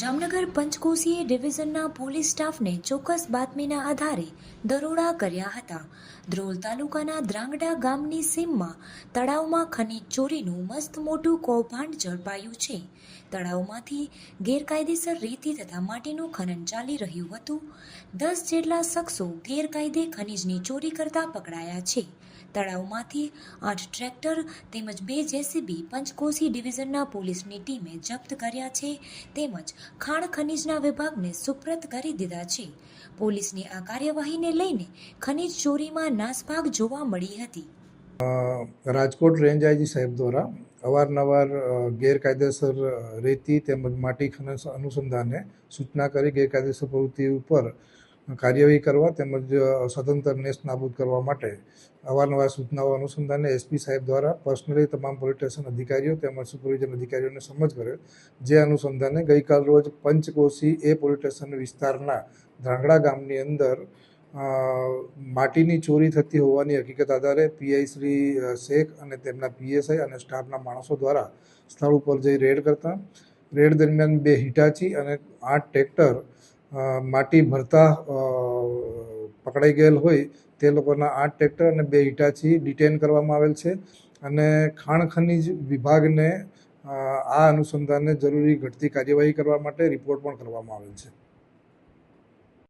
Jamnagar પંચકોશીય ડિવિઝનના police સ્ટાફને ચોક્કસ બાતમીના આધારે દરોડા કર્યા હતા. ધ્રોલ તાલુકાના દ્રાંગડા ગામની સીમમાં તળાવમાં ખનીજ ચોરીનું મસ્ત મોટું કૌભાંડ ઝડપાયું છે. તળાવમાંથી ગેરકાયદેસર રેતી તથા માટીનું ખનન ચાલી રહ્યું હતું. દસ જેટલા શખ્સો ગેરકાયદે ખનીજની ચોરી કરતા પકડાયા છે. તળાવમાંથી આઠ ટ્રેક્ટર તેમજ બે જેસીબી પંચકોશી ડિવિઝનના પોલીસની ટીમે જપ્ત કર્યા છે. તેમજ ખાણ ખનીજના વિભાગને સુપ્રત કરી દીધા છે. પોલીસની આ કાર્યવાહીને લઈને ખનીજ ચોરીમાં નાસભાગ જોવા મળી હતી. રાજકોટ રેન્જ આઈજી સાહેબ દ્વારા અવારનવાર ગેરકાયદેસર રેતી તેમજ માટી ખનન અનુસંધાને સૂચના કરી ગેરકાયદેસર પ્રવૃત્તિ ઉપર કાર્યવાહી કરવા તેમજ સ્વતંત્ર નેસ્ત નાબૂદ કરવા માટે અવારનવાર સૂચનાઓ અનુસંધાને એસપી સાહેબ દ્વારા પર્સનલી તમામ પોલીસ સ્ટેશન અધિકારીઓ તેમજ સુપરવિઝન અધિકારીઓને સમજ કરે જે અનુસંધાને ગઈકાલ રોજ પંચકોશી એ પોલીસ સ્ટેશન વિસ્તારના ધ્રાંગડા ગામની અંદર માટીની ચોરી થતી હોવાની હકીકત આધારે પીઆઈ શ્રી શેખ અને તેમના પીએસઆઈ અને સ્ટાફના માણસો દ્વારા સ્થળ ઉપર જઈ રેડ કરતા. રેડ દરમિયાન બે હિટાચી અને આઠ ટ્રેક્ટર માટી ભરતા પકડાઈ ગયેલ હોય તે લોકોના આઠ ટ્રેક્ટર અને બે હિટાચી ડિટેન કરવામાં આવેલ છે અને ખાણ ખનીજ વિભાગને આ અનુસંધાને જરૂરી ઘટતી કાર્યવાહી કરવા માટે રિપોર્ટ પણ કરવામાં આવેલ છે.